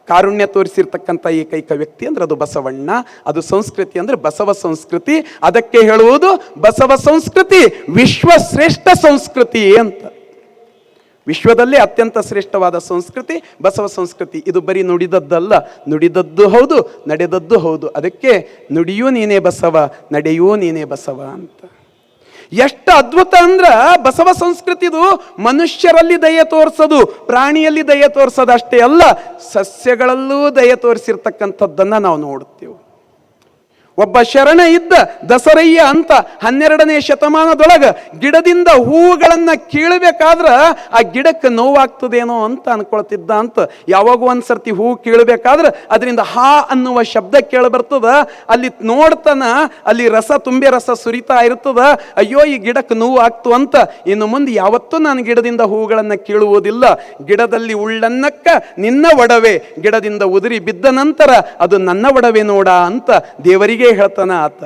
ಕಾರುಣ್ಯ ತೋರಿಸಿರ್ತಕ್ಕಂಥ ಏಕೈಕ ವ್ಯಕ್ತಿ ಅಂದ್ರೆ ಅದು ಬಸವಣ್ಣ, ಅದು ಸಂಸ್ಕೃತಿ ಅಂದ್ರೆ ಬಸವ ಸಂಸ್ಕೃತಿ. ಅದಕ್ಕೆ ಹೇಳುವುದು ಬಸವ ಸಂಸ್ಕೃತಿ ವಿಶ್ವಶ್ರೇಷ್ಠ ಸಂಸ್ಕೃತಿ ಅಂತ. ವಿಶ್ವದಲ್ಲೇ ಅತ್ಯಂತ ಶ್ರೇಷ್ಠವಾದ ಸಂಸ್ಕೃತಿ, ಬಸವ ಸಂಸ್ಕೃತಿ. ಇದು ಬರೀ ನುಡಿದದ್ದಲ್ಲ, ನುಡಿದದ್ದು ಹೌದು, ನಡೆದದ್ದು ಹೌದು. ಅದಕ್ಕೆ ನುಡಿಯೂ ನೀನೇ ಬಸವ, ನಡೆಯೂ ನೀನೇ ಬಸವ ಅಂತ. ಎಷ್ಟು ಅದ್ಭುತ ಅಂದ್ರೆ ಬಸವ ಸಂಸ್ಕೃತಿದು ಮನುಷ್ಯರಲ್ಲಿ ದಯೆ ತೋರಿಸೋದು, ಪ್ರಾಣಿಯಲ್ಲಿ ದಯೆ ತೋರಿಸೋದು ಅಷ್ಟೇ ಅಲ್ಲ, ಸಸ್ಯಗಳಲ್ಲೂ ದಯೆ ತೋರಿಸಿರ್ತಕ್ಕಂಥದ್ದನ್ನು ನಾವು ನೋಡುತ್ತೇವೆ ಒಬ್ಬ ಶರಣ ಇದ್ದ ದಸರಯ್ಯ ಅಂತ ಹನ್ನೆರಡನೇ ಶತಮಾನದೊಳಗ ಗಿಡದಿಂದ ಹೂವುಗಳನ್ನ ಕೀಳಬೇಕಾದ್ರೆ ಆ ಗಿಡಕ್ಕೆ ನೋವಾಗ್ತದೇನೋ ಅಂತ ಅನ್ಕೊಳ್ತಿದ್ದ ಅಂತ ಯಾವಾಗ ಒಂದ್ಸರ್ತಿ ಹೂವು ಕೀಳಬೇಕಾದ್ರೆ ಅದರಿಂದ ಹಾ ಅನ್ನುವ ಶಬ್ದ ಕೇಳಬರ್ತದ. ಅಲ್ಲಿ ನೋಡ್ತಾನ, ಅಲ್ಲಿ ರಸ ತುಂಬೆ ರಸ ಸುರಿತಾ ಇರ್ತದ. ಅಯ್ಯೋ, ಈ ಗಿಡಕ್ಕೆ ನೋವು ಆಗ್ತು ಅಂತ ಇನ್ನು ಮುಂದೆ ಯಾವತ್ತೂ ನಾನು ಗಿಡದಿಂದ ಹೂಗಳನ್ನು ಕೀಳುವುದಿಲ್ಲ. ಗಿಡದಲ್ಲಿ ಉಳ್ಳನ್ನಕ್ಕ ನಿನ್ನ ಒಡವೆ, ಗಿಡದಿಂದ ಉದುರಿ ಬಿದ್ದ ನಂತರ ಅದು ನನ್ನ ಒಡವೆ ನೋಡ ಅಂತ ದೇವರಿಗೆ ಹೇಳ್ತಾನ ಆತ.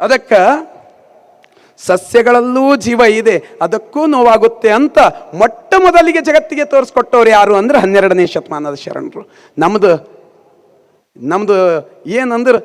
ಅದಕ್ಕ ಸಸ್ಯಗಳಲ್ಲೂ ಜೀವ ಇದೆ, ಅದಕ್ಕೂ ನೋವಾಗುತ್ತೆ ಅಂತ ಮೊಟ್ಟ ಮೊದಲಿಗೆ ಜಗತ್ತಿಗೆ ತೋರಿಸ್ಕೊಟ್ಟವ್ರು ಯಾರು ಅಂದ್ರೆ ಹನ್ನೆರಡನೇ ಶತಮಾನದ ಶರಣರು. ನಮ್ದು ನಮ್ದು ಏನಂದ್ರೆ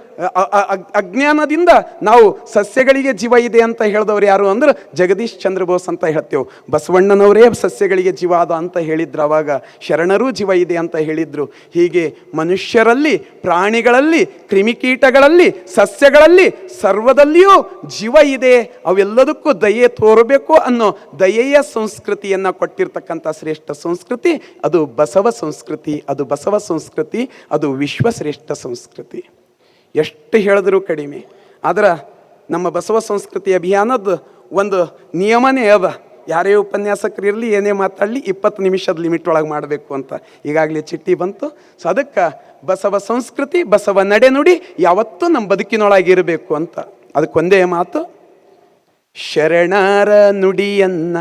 ಅಜ್ಞಾನದಿಂದ ನಾವು ಸಸ್ಯಗಳಿಗೆ ಜೀವ ಇದೆ ಅಂತ ಹೇಳಿದವ್ರು ಯಾರು ಅಂದ್ರೆ ಜಗದೀಶ್ ಚಂದ್ರ ಬೋಸ್ ಅಂತ ಹೇಳ್ತೇವೆ. ಬಸವಣ್ಣನವರೇ ಸಸ್ಯಗಳಿಗೆ ಜೀವ ಅದ ಅಂತ ಹೇಳಿದ್ರು ಅವಾಗ. ಶರಣರೂ ಜೀವ ಇದೆ ಅಂತ ಹೇಳಿದ್ರು. ಹೀಗೆ ಮನುಷ್ಯರಲ್ಲಿ, ಪ್ರಾಣಿಗಳಲ್ಲಿ, ಕ್ರಿಮಿಕೀಟಗಳಲ್ಲಿ, ಸಸ್ಯಗಳಲ್ಲಿ, ಸರ್ವದಲ್ಲಿಯೂ ಜೀವ ಇದೆ. ಅವೆಲ್ಲದಕ್ಕೂ ದಯೆ ತೋರಬೇಕು ಅನ್ನೋ ದಯೆಯ ಸಂಸ್ಕೃತಿಯನ್ನ ಕೊಟ್ಟಿರ್ತಕ್ಕಂಥ ಶ್ರೇಷ್ಠ ಸಂಸ್ಕೃತಿ ಅದು ಬಸವ ಸಂಸ್ಕೃತಿ, ಅದು ಬಸವ ಸಂಸ್ಕೃತಿ, ಅದು ವಿಶ್ವಶ್ರೇಷ್ಠ ಸಂಸ್ಕೃತಿ. ಎಷ್ಟು ಹೇಳಿದ್ರೂ ಕಡಿಮೆ. ಆದ್ರೆ ನಮ್ಮ ಬಸವ ಸಂಸ್ಕೃತಿ ಅಭಿಯಾನದ ಒಂದು ನಿಯಮನೇ ಅದ. ಯಾರೇ ಉಪನ್ಯಾಸಕರು ಇರಲಿ, ಏನೇ ಮಾತಾಡಲಿ, ಇಪ್ಪತ್ತು ನಿಮಿಷದ ಲಿಮಿಟ್ ಒಳಗೆ ಮಾಡಬೇಕು ಅಂತ. ಈಗಾಗಲೇ ಚಿಟ್ಟಿ ಬಂತು. ಸೊ ಅದಕ್ಕೆ ಬಸವ ಸಂಸ್ಕೃತಿ, ಬಸವ ನಡೆನುಡಿ ಯಾವತ್ತೂ ನಮ್ಮ ಬದುಕಿನೊಳಗಿರಬೇಕು ಅಂತ. ಅದಕ್ಕೊಂದೇ ಮಾತು, ಶರಣರ ನುಡಿಯನ್ನ.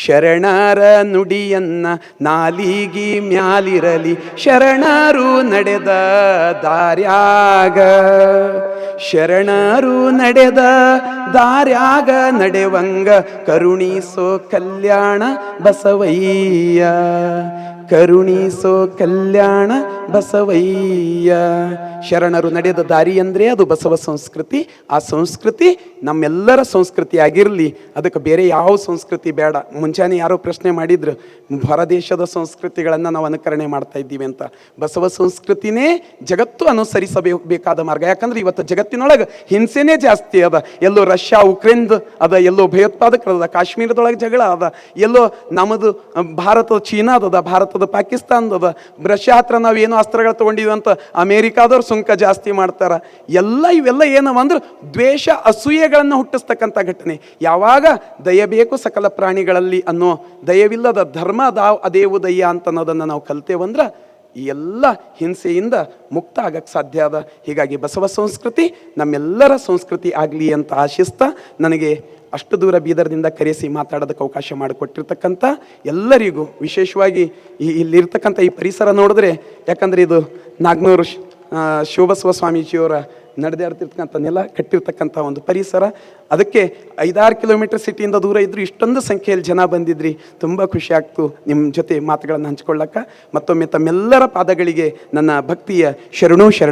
ಶರಣರ ನುಡಿಯನ್ನ ನಾಲಿಗಿ ಮ್ಯಾಲಿರಲಿ ಶರಣರು ನಡೆದ ದಾರ್ಯಾಗ. ಶರಣರು ನಡೆದ ದಾರ್ಯಾಗ ನಡೆವಂಗ ಕರುಣಿಸೋ ಕಲ್ಯಾಣ ಬಸವಯ್ಯ. ಕರುಣಿಸೋ ಕಲ್ಯಾಣ ಬಸವಯ್ಯ. ಶರಣರು ನಡೆದ ದಾರಿ ಅಂದರೆ ಅದು ಬಸವ ಸಂಸ್ಕೃತಿ. ಆ ಸಂಸ್ಕೃತಿ ನಮ್ಮೆಲ್ಲರ ಸಂಸ್ಕೃತಿ ಆಗಿರಲಿ. ಅದಕ್ಕೆ ಬೇರೆ ಯಾವ ಸಂಸ್ಕೃತಿ ಬೇಡ. ಮುಂಚಾನೆ ಯಾರೋ ಪ್ರಶ್ನೆ ಮಾಡಿದ್ರು ಹೊರದೇಶದ ಸಂಸ್ಕೃತಿಗಳನ್ನು ನಾವು ಅನುಕರಣೆ ಮಾಡ್ತಾ ಇದ್ದೀವಿ ಅಂತ. ಬಸವ ಸಂಸ್ಕೃತಿನೇ ಜಗತ್ತು ಅನುಸರಿಸಬೇಕಾದ ಮಾರ್ಗ. ಯಾಕಂದ್ರೆ ಇವತ್ತು ಜಗತ್ತಿನೊಳಗೆ ಹಿಂಸೆನೇ ಜಾಸ್ತಿ ಅದ. ಎಲ್ಲೋ ರಷ್ಯಾ, ಉಕ್ರೇನ್ ಅದ, ಎಲ್ಲೋ ಭಯೋತ್ಪಾದಕರದ ಕಾಶ್ಮೀರದೊಳಗೆ ಜಗಳ ಅದ, ಎಲ್ಲೋ ನಮ್ಮದು ಭಾರತದ ಚೀನಾದದ, ಭಾರತದ ಪಾಕಿಸ್ತಾನದ ರಷ್ಯಾ ಹತ್ರ ನಾವು ಏನೋ ಅಸ್ತ್ರಗಳು ತೊಗೊಂಡಿದ್ವಿ ಅಂತ ಅಮೇರಿಕಾದವ್ರು ಸುಂಕ ಜಾಸ್ತಿ ಮಾಡ್ತಾರ. ಎಲ್ಲ ಇವೆಲ್ಲ ಏನವ ಅಂದ್ರೆ ದ್ವೇಷ ಅಸೂಯೆಗಳನ್ನು ಹುಟ್ಟಿಸ್ತಕ್ಕಂಥ ಘಟನೆ. ಯಾವಾಗ ದಯಬೇಕು ಸಕಲ ಪ್ರಾಣಿಗಳಲ್ಲಿ ಅನ್ನೋ ದಯವಿಲ್ಲದ ಧರ್ಮ ದಾವ್ ಅದೇವು ದಯ್ಯ ಅಂತ ಅನ್ನೋದನ್ನು ನಾವು ಕಲ್ತೇವಂದ್ರೆ ಈ ಎಲ್ಲ ಹಿಂಸೆಯಿಂದ ಮುಕ್ತ ಆಗಕ್ಕೆ ಸಾಧ್ಯ ಅದ. ಹೀಗಾಗಿ ಬಸವ ಸಂಸ್ಕೃತಿ ನಮ್ಮೆಲ್ಲರ ಸಂಸ್ಕೃತಿ ಆಗಲಿ ಅಂತ ಆಶಿಸ್ತಾ ನನಗೆ ಅಷ್ಟು ದೂರ ಬೀದರ್ದಿಂದ ಕರೆಸಿ ಮಾತಾಡೋದಕ್ಕೆ ಅವಕಾಶ ಮಾಡಿಕೊಟ್ಟಿರ್ತಕ್ಕಂಥ ಎಲ್ಲರಿಗೂ, ವಿಶೇಷವಾಗಿ ಈ ಇಲ್ಲಿರ್ತಕ್ಕಂಥ ಈ ಪರಿಸರ ನೋಡಿದ್ರೆ, ಯಾಕಂದ್ರೆ ಇದು ನಾಗ್ನೂರು ಶಿವಬಸವ ಸ್ವಾಮೀಜಿಯವರ ನಡೆದಾಡ್ತಿರ್ತಕ್ಕಂಥ ನೆಲ, ಕಟ್ಟಿರ್ತಕ್ಕಂಥ ಒಂದು ಪರಿಸರ. ಅದಕ್ಕೆ ಐದಾರು ಕಿಲೋಮೀಟರ್ ಸಿಟಿಯಿಂದ ದೂರ ಇದ್ದರೂ ಇಷ್ಟೊಂದು ಸಂಖ್ಯೆಯಲ್ಲಿ ಜನ ಬಂದಿದ್ರಿ. ತುಂಬ ಖುಷಿ ಆಗ್ತು ನಿಮ್ಮ ಜೊತೆ ಮಾತುಗಳನ್ನು ಹಂಚ್ಕೊಳ್ಳಕ್ಕ ಮತ್ತೊಮ್ಮೆ ತಮ್ಮೆಲ್ಲರ ಪಾದಗಳಿಗೆ ನನ್ನ ಭಕ್ತಿಯ ಶರಣು ಶರಣ.